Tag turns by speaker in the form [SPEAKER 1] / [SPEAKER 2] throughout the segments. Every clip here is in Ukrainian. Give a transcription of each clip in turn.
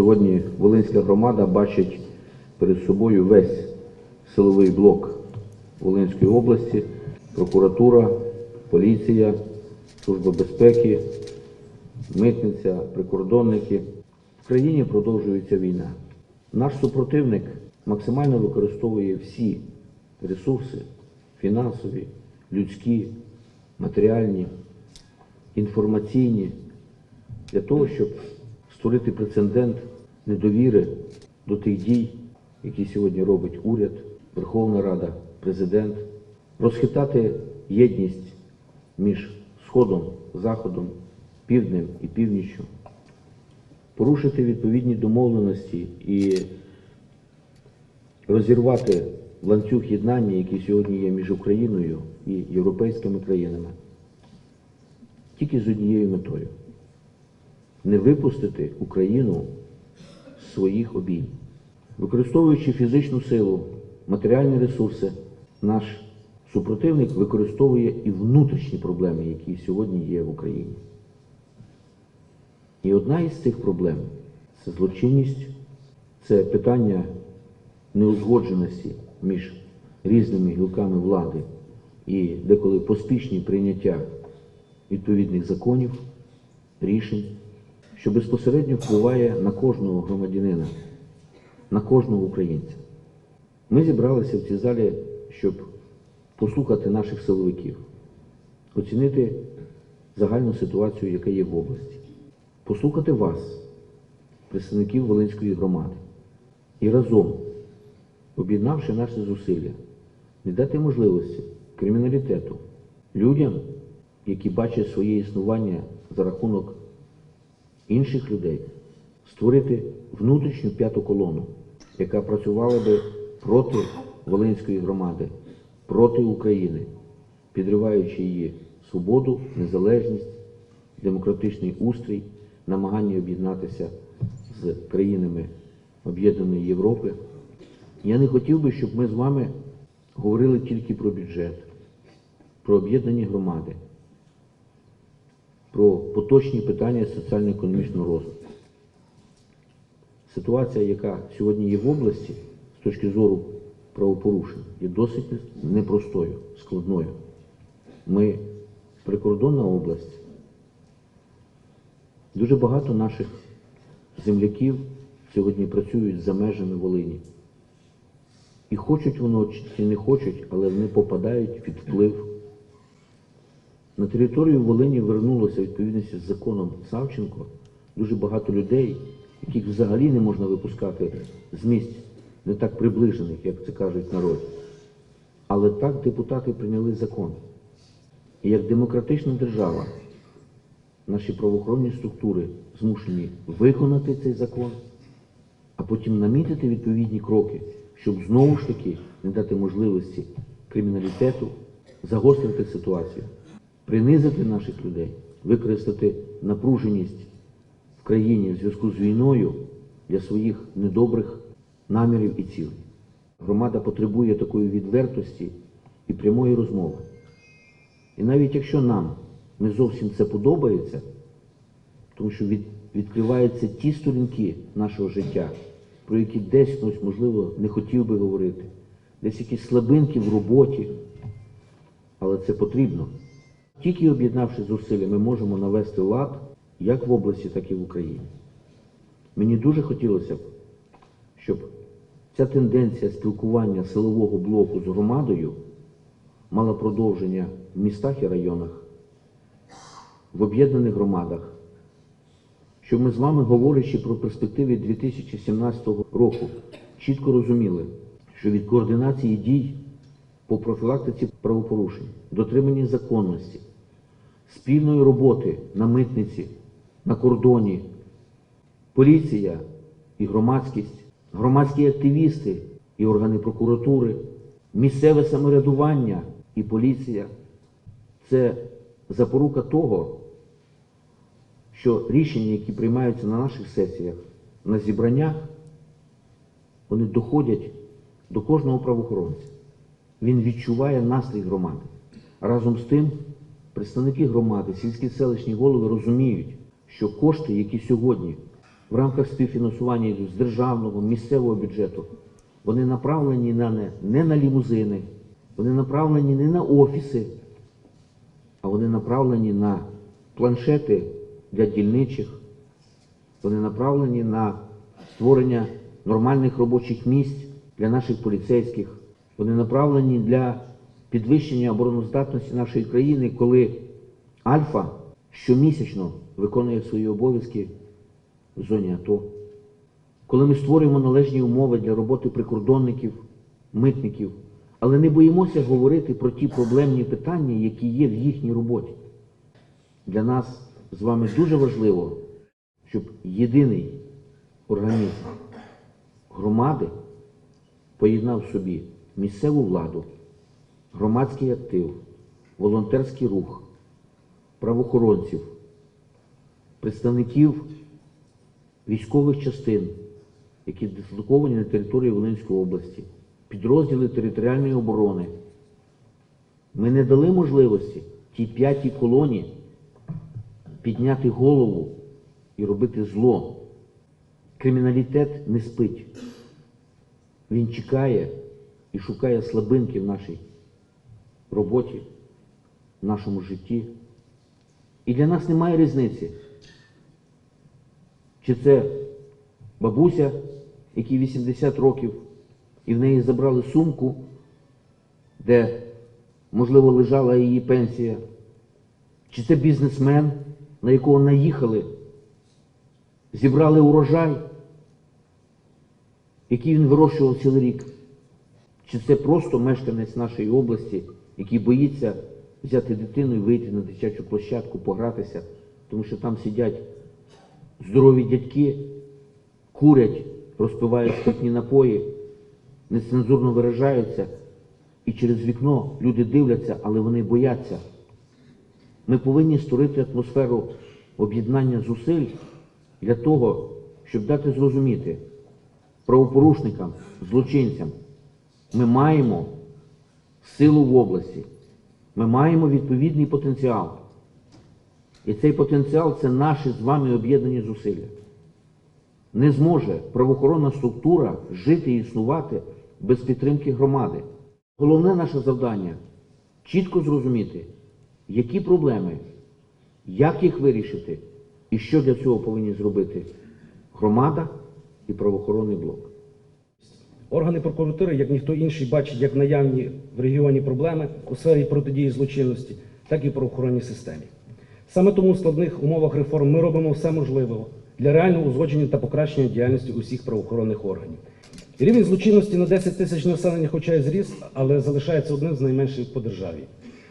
[SPEAKER 1] Сьогодні Волинська громада бачить перед собою весь силовий блок Волинської області, прокуратура, поліція, Служба безпеки, митниця, прикордонники. В країні продовжується війна. Наш супротивник максимально використовує всі ресурси фінансові, людські, матеріальні, інформаційні для того, щоб створити прецедент недовіри до тих дій, які сьогодні робить уряд, Верховна Рада, президент, розхитати єдність між Сходом, Заходом, Півднем і Північчю, порушити відповідні домовленості і розірвати ланцюг єднання, який сьогодні є між Україною і європейськими країнами, тільки з однією метою. Не випустити Україну своїх обійм. Використовуючи фізичну силу, матеріальні ресурси, наш супротивник використовує і внутрішні проблеми, які сьогодні є в Україні. І одна із цих проблем це злочинність, це питання неузгодженості між різними гілками влади і деколи поспішні прийняття відповідних законів, рішень, що безпосередньо впливає на кожного громадянина, на кожного українця. Ми зібралися в цій залі, щоб послухати наших силовиків, оцінити загальну ситуацію, яка є в області, послухати вас, представників Волинської громади, і разом, об'єднавши наші зусилля, не дати можливості криміналітету людям, які бачать своє існування за рахунок інших людей, створити внутрішню п'яту колону, яка працювала би проти Волинської громади, проти України, підриваючи її свободу, незалежність, демократичний устрій, намагання об'єднатися з країнами Об'єднаної Європи. Я не хотів би, щоб ми з вами говорили тільки про бюджет, про об'єднані громади про поточні питання соціально-економічного розвитку. Ситуація, яка сьогодні є в області з точки зору правопорушень, є досить непростою, складною. Ми прикордонна область. Дуже багато наших земляків сьогодні працюють за межами Волині. І хочуть воно чи не хочуть, але вони попадають під вплив на територію Волині вернулося відповідності з законом Савченко дуже багато людей, яких взагалі не можна випускати з місць не так приближених, як це кажуть народ. Але так депутати прийняли закон. І як демократична держава наші правоохоронні структури змушені виконати цей закон, а потім намітити відповідні кроки, щоб знову ж таки не дати можливості криміналітету загострити ситуацію принизити наших людей, використати напруженість в країні в зв'язку з війною для своїх недобрих намірів і цілей. Громада потребує такої відвертості і прямої розмови. І навіть якщо нам не зовсім це подобається, тому що від, відкриваються ті сторінки нашого життя, про які десь хтось, можливо, не хотів би говорити, десь якісь слабинки в роботі, але це потрібно. Тільки об'єднавши зусилля, ми можемо навести лад як в області, так і в Україні. Мені дуже хотілося б, щоб ця тенденція спілкування силового блоку з громадою мала продовження в містах і районах, в об'єднаних громадах, щоб ми з вами, говорячи про перспективи 2017 року, чітко розуміли, що від координації дій по профілактиці правопорушень, дотриманні законності, спільної роботи на митниці, на кордоні, поліція і громадськість, громадські активісти і органи прокуратури, місцеве самоврядування і поліція це запорука того, що рішення, які приймаються на наших сесіях, на зібраннях, вони доходять до кожного правоохоронця. Він відчуває настрій громади. Разом з тим, представники громади, сільські селищні голови розуміють, що кошти, які сьогодні в рамках співфінансування йдуть з державного, місцевого бюджету, вони направлені на не, не на лімузини, вони направлені не на офіси, а вони направлені на планшети для дільничих, вони направлені на створення нормальних робочих місць для наших поліцейських, вони направлені для підвищення обороноздатності нашої країни, коли Альфа щомісячно виконує свої обов'язки в зоні АТО. Коли ми створюємо належні умови для роботи прикордонників, митників, але не боїмося говорити про ті проблемні питання, які є в їхній роботі. Для нас з вами дуже важливо, щоб єдиний організм громади поєднав собі місцеву владу, громадський актив, волонтерський рух, правоохоронців, представників військових частин, які дислоковані на території Волинської області, підрозділи територіальної оборони. Ми не дали можливості тій п'ятій колоні підняти голову і робити зло. Криміналітет не спить. Він чекає і шукає слабинки в нашій роботі, в нашому житті. І для нас немає різниці, чи це бабуся, якій 80 років, і в неї забрали сумку, де, можливо, лежала її пенсія, чи це бізнесмен, на якого наїхали, зібрали урожай, який він вирощував цілий рік. Чи це просто мешканець нашої області, який боїться взяти дитину і вийти на дитячу площадку, погратися, тому що там сидять здорові дядьки, курять, розпивають спиртні напої, нецензурно виражаються, і через вікно люди дивляться, але вони бояться. Ми повинні створити атмосферу об'єднання зусиль для того, щоб дати зрозуміти правопорушникам, злочинцям, ми маємо силу в області, ми маємо відповідний потенціал. І цей потенціал це наші з вами об'єднані зусилля. Не зможе правоохоронна структура жити і існувати без підтримки громади. Головне наше завдання чітко зрозуміти, які проблеми, як їх вирішити і що для цього повинні зробити громада і правоохоронний блок.
[SPEAKER 2] Органи прокуратури, як ніхто інший, бачать як наявні в регіоні проблеми у сфері протидії злочинності, так і правоохоронній системі. Саме тому в складних умовах реформ ми робимо все можливе для реального узгодження та покращення діяльності усіх правоохоронних органів. Рівень злочинності на 10 тисяч населення, хоча й зріс, але залишається одним з найменших по державі.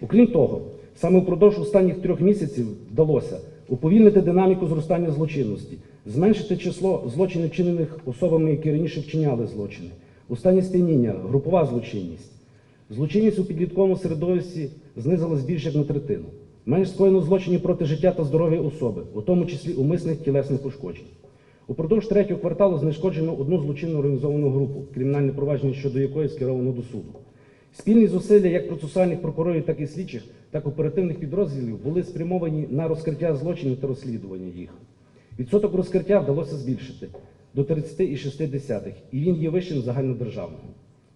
[SPEAKER 2] Окрім того, саме впродовж останніх трьох місяців вдалося уповільнити динаміку зростання злочинності, зменшити число злочинів, вчинених особами, які раніше вчиняли злочини, у стані сп'яніння, групова злочинність. Злочинність у підлітковому середовищі знизилась більше як на третину. Менш скоєно злочинів проти життя та здоров'я особи, у тому числі умисних тілесних ушкоджень. Упродовж третього кварталу знешкоджено одну злочинну організовану групу, кримінальне провадження щодо якої скеровано до суду. Спільні зусилля як процесуальних прокурорів, так і слідчих, так і оперативних підрозділів були спрямовані на розкриття злочинів та розслідування їх. Відсоток розкриття вдалося збільшити до 30,6, і він є вищим загальнодержавного.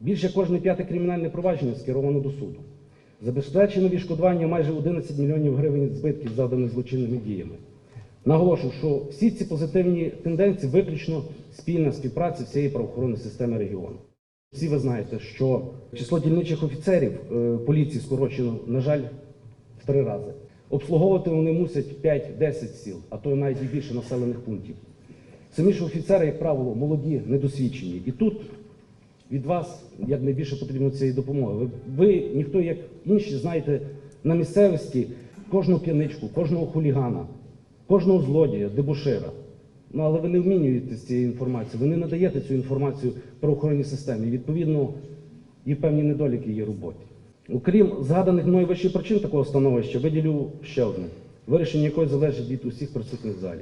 [SPEAKER 2] Більше кожне п'яте кримінальне провадження скеровано до суду. Забезпечено відшкодування майже 11 мільйонів гривень збитків, завданих злочинними діями. Наголошую, що всі ці позитивні тенденції виключно спільна співпраця всієї правоохоронної системи регіону. Всі ви знаєте, що число дільничих офіцерів е, поліції скорочено, на жаль, в три рази. Обслуговувати вони мусять 5-10 сіл, а то навіть і більше населених пунктів. Самі ж офіцери, як правило, молоді, недосвідчені. І тут від вас як найбільше потрібно цієї допомоги. Ви, ви ніхто як інші знаєте на місцевості кожну п'яничку, кожного хулігана, кожного злодія, дебушира. Ну але ви не вмінюєте з цією інформацією, ви не надаєте цю інформацію правоохоронній системі. І, відповідно, є певні недоліки її роботі. Окрім згаданих мною вище причин такого становища, виділю ще одне, вирішення якої залежить від усіх присутніх в залі.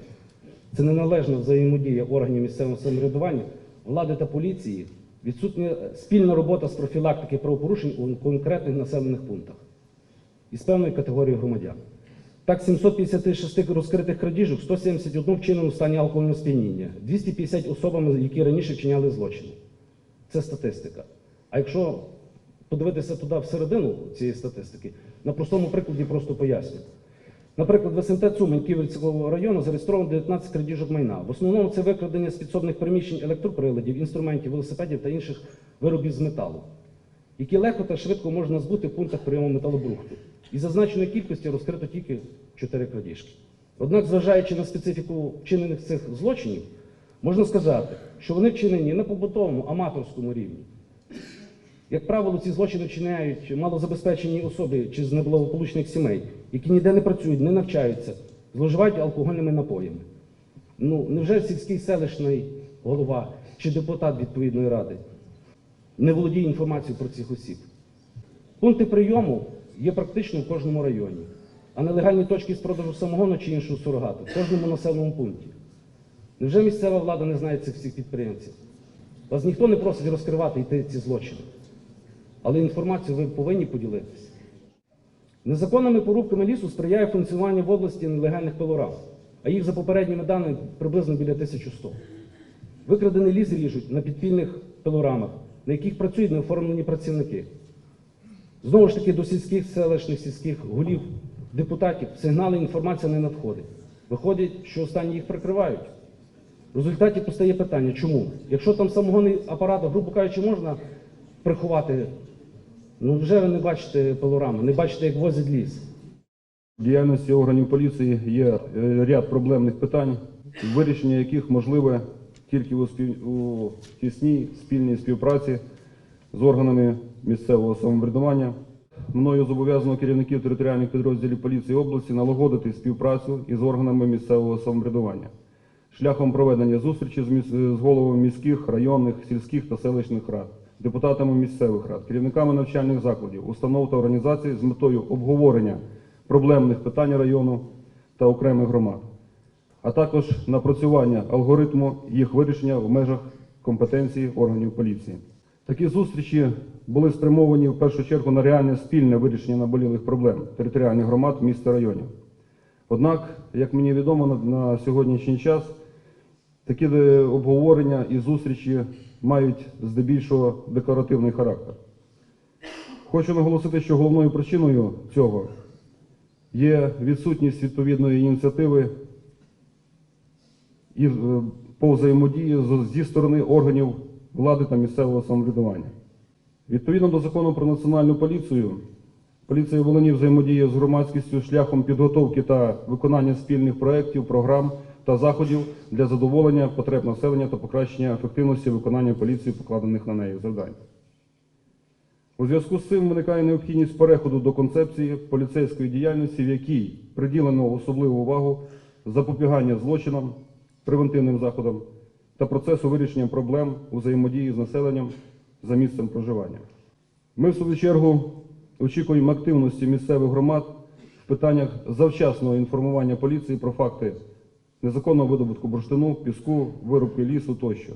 [SPEAKER 2] Це неналежна взаємодія органів місцевого самоврядування, влади та поліції, відсутня спільна робота з профілактики правопорушень у конкретних населених пунктах із певною категорією громадян. Так, 756 розкритих крадіжок, 171 вчинено в стані алкогольного сп'яніння, 250 особами, які раніше вчиняли злочини. Це статистика. А якщо подивитися туди всередину цієї статистики, на простому прикладі просто поясню. Наприклад, в СМТ Цумень Ківерцького району зареєстровано 19 крадіжок майна. В основному це викрадення з підсобних приміщень електроприладів, інструментів, велосипедів та інших виробів з металу, які легко та швидко можна збути в пунктах прийому металобрухту. І зазначеної кількості розкрито тільки 4 крадіжки. Однак, зважаючи на специфіку вчинених цих злочинів, можна сказати, що вони вчинені на побутовому, аматорському рівні. Як правило, ці злочини вчиняють малозабезпечені особи чи з неблагополучних сімей, які ніде не працюють, не навчаються, зловживають алкогольними напоями. Ну, невже сільський селищний голова чи депутат відповідної ради не володіє інформацією про цих осіб? Пункти прийому є практично в кожному районі, а нелегальні точки з продажу самогону чи іншого сурогату в кожному населеному пункті. Невже місцева влада не знає цих всіх підприємців? Вас ніхто не просить розкривати йти ці злочини. Але інформацію ви повинні поділитися. Незаконними порубками лісу сприяє функціонуванню в області нелегальних пилорам, а їх за попередніми даними приблизно біля 1100. Викрадений ліс ріжуть на підпільних пилорамах, на яких працюють неоформлені працівники. Знову ж таки, до сільських селищних сільських голів, депутатів сигнали інформація не надходить. Виходить, що останні їх прикривають. В результаті постає питання, чому? Якщо там самогонний апарат, грубо кажучи, можна приховати, ну вже ви не бачите пилорами, не бачите, як возять ліс.
[SPEAKER 3] В діяльності органів поліції є е, ряд проблемних питань, вирішення яких можливе тільки у, спів... у тісній спільній співпраці з органами місцевого самоврядування. Мною зобов'язано керівників територіальних підрозділів поліції області налагодити співпрацю із органами місцевого самоврядування шляхом проведення зустрічі з, міс... з головами міських, районних, сільських та селищних рад, депутатами місцевих рад, керівниками навчальних закладів, установ та організацій з метою обговорення проблемних питань району та окремих громад, а також напрацювання алгоритму їх вирішення в межах компетенції органів поліції. Такі зустрічі були спрямовані в першу чергу на реальне спільне вирішення наболілих проблем територіальних громад міст та районів. Однак, як мені відомо на, сьогоднішній час, такі е, обговорення і зустрічі мають здебільшого декларативний характер. Хочу наголосити, що головною причиною цього є відсутність відповідної ініціативи і е, по взаємодії зі сторони органів влади та місцевого самоврядування. Відповідно до закону про національну поліцію, поліція Волині взаємодіє з громадськістю шляхом підготовки та виконання спільних проєктів, програм та заходів для задоволення потреб населення та покращення ефективності виконання поліції покладених на неї завдань. У зв'язку з цим виникає необхідність переходу до концепції поліцейської діяльності, в якій приділено особливу увагу запобігання злочинам, превентивним заходам та процесу вирішення проблем у взаємодії з населенням за місцем проживання. Ми, в свою чергу, очікуємо активності місцевих громад в питаннях завчасного інформування поліції про факти незаконного видобутку бурштину, піску, вирубки лісу тощо.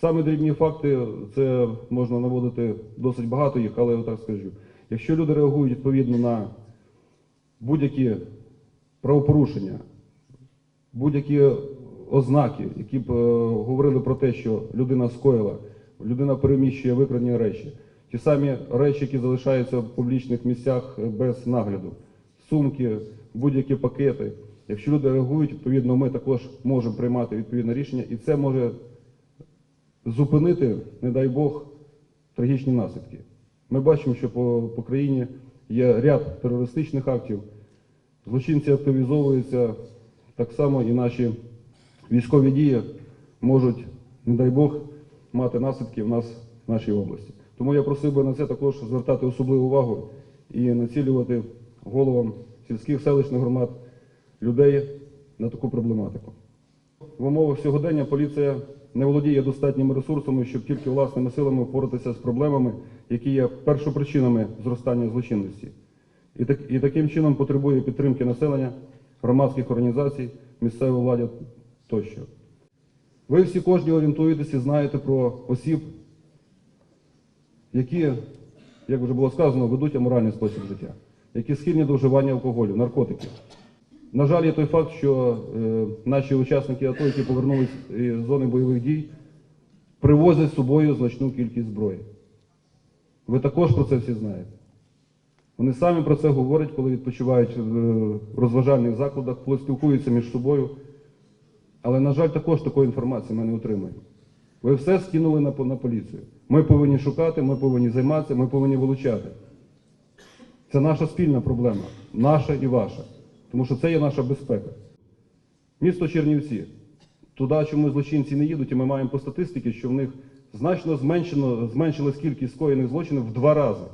[SPEAKER 3] Саме дрібні факти, це можна наводити досить багато їх, але я так скажу. Якщо люди реагують відповідно на будь-які правопорушення, будь-які ознаки, які б е, говорили про те, що людина скоїла, людина переміщує викрадені речі, ті самі речі, які залишаються в публічних місцях е, без нагляду, сумки, будь-які пакети. Якщо люди реагують, відповідно, ми також можемо приймати відповідне рішення, і це може зупинити, не дай Бог, трагічні наслідки. Ми бачимо, що по, по країні є ряд терористичних актів, злочинці активізовуються, так само і наші військові дії можуть, не дай Бог, мати наслідки в нас в нашій області. Тому я просив би на це також звертати особливу увагу і націлювати головам сільських селищних громад людей на таку проблематику. В умовах сьогодення поліція не володіє достатніми ресурсами, щоб тільки власними силами впоратися з проблемами, які є першопричинами зростання злочинності. І, так, і таким чином потребує підтримки населення, громадських організацій, місцевої влади тощо. Ви всі кожні орієнтуєтесь і знаєте про осіб, які, як вже було сказано, ведуть аморальний спосіб життя. які схильні до вживання алкоголю, наркотиків. На жаль, є той факт, що е, наші учасники АТО, які повернулись із зони бойових дій, привозять з собою значну кількість зброї. Ви також про це всі знаєте. Вони самі про це говорять, коли відпочивають в розважальних закладах, коли спілкуються між собою. Але, на жаль, також такої інформації ми не отримуємо. Ви все скинули на, на поліцію. Ми повинні шукати, ми повинні займатися, ми повинні вилучати. Це наша спільна проблема, наша і ваша. Тому що це є наша безпека. Місто Чернівці. Туди чому злочинці не їдуть, і ми маємо по статистиці, що в них значно зменшено, зменшилась кількість скоєних злочинів в два рази.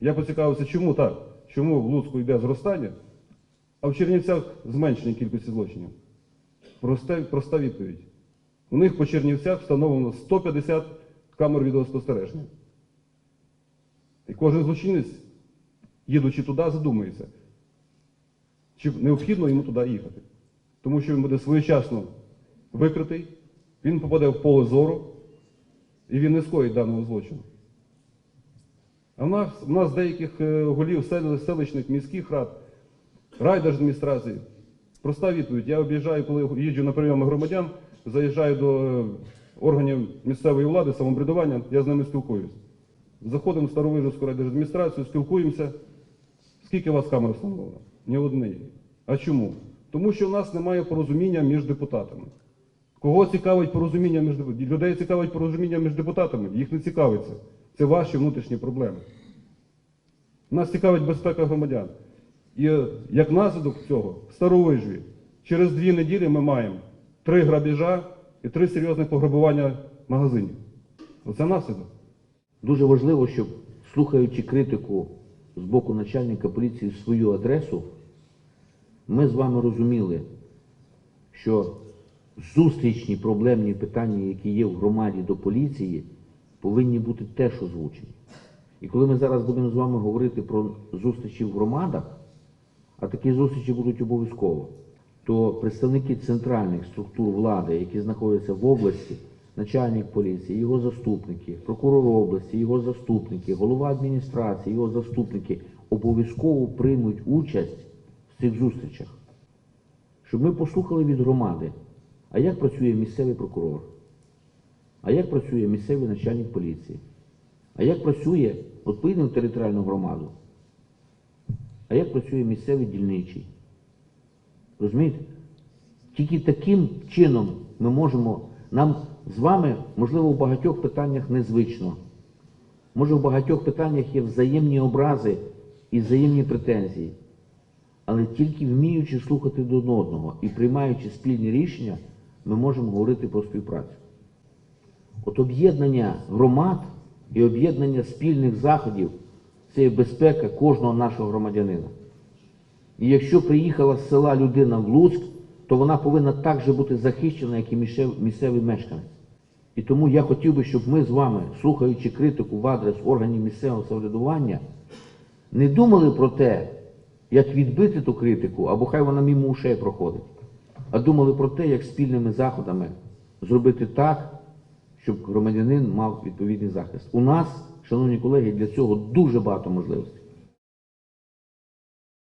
[SPEAKER 3] Я поцікавився, чому так? Чому в Луцьку йде зростання, а в Чернівцях зменшення кількості злочинів? Просте, проста відповідь. У них по Чернівцях встановлено 150 камер відеоспостереження. І кожен злочинець, їдучи туди, задумується, чи необхідно йому туди їхати. Тому що він буде своєчасно викритий, він попаде в поле зору, і він не скоїть даного злочину. А в нас, в нас деяких е, голів сел- селищних міських рад, райдержадміністрації. Проста відповідь. Я об'їжджаю, коли їжджу на прийоми громадян, заїжджаю до е, органів місцевої влади, самоврядування, я з ними спілкуюсь. Заходимо в Старовижівську райдержадміністрацію, спілкуємося. Скільки у вас камер встановлено? Ні однієї. А чому? Тому що в нас немає порозуміння між депутатами. Кого цікавить порозуміння між деп- людей цікавить порозуміння між депутатами? Їх не цікавиться. Це ваші внутрішні проблеми. Нас цікавить безпека громадян. І е, як наслідок цього, в Старовижві, через дві неділі ми маємо три грабіжа і три серйозних пограбування магазинів. Оце наслідок.
[SPEAKER 1] Дуже важливо, щоб, слухаючи критику з боку начальника поліції в свою адресу, ми з вами розуміли, що зустрічні проблемні питання, які є в громаді до поліції, повинні бути теж озвучені. І коли ми зараз будемо з вами говорити про зустрічі в громадах, а такі зустрічі будуть обов'язково, то представники центральних структур влади, які знаходяться в області, начальник поліції, його заступники, прокурор області, його заступники, голова адміністрації, його заступники обов'язково приймуть участь цих зустрічах, щоб ми послухали від громади, а як працює місцевий прокурор, а як працює місцевий начальник поліції, а як працює, от поїдемо в територіальну громаду, а як працює місцевий дільничий. Розумієте? Тільки таким чином ми можемо, нам з вами, можливо, в багатьох питаннях незвично. Може, в багатьох питаннях є взаємні образи і взаємні претензії. Але тільки вміючи слухати до одного і приймаючи спільні рішення, ми можемо говорити про співпрацю. От об'єднання громад і об'єднання спільних заходів це є безпека кожного нашого громадянина. І якщо приїхала з села людина в Луцьк, то вона повинна так же бути захищена, як і місцевий мешканець. І тому я хотів би, щоб ми з вами, слухаючи критику в адрес органів місцевого самоврядування, не думали про те, як відбити ту критику, або хай вона мимо ушей проходить, а думали про те, як спільними заходами зробити так, щоб громадянин мав відповідний захист. У нас, шановні колеги, для цього дуже багато можливостей.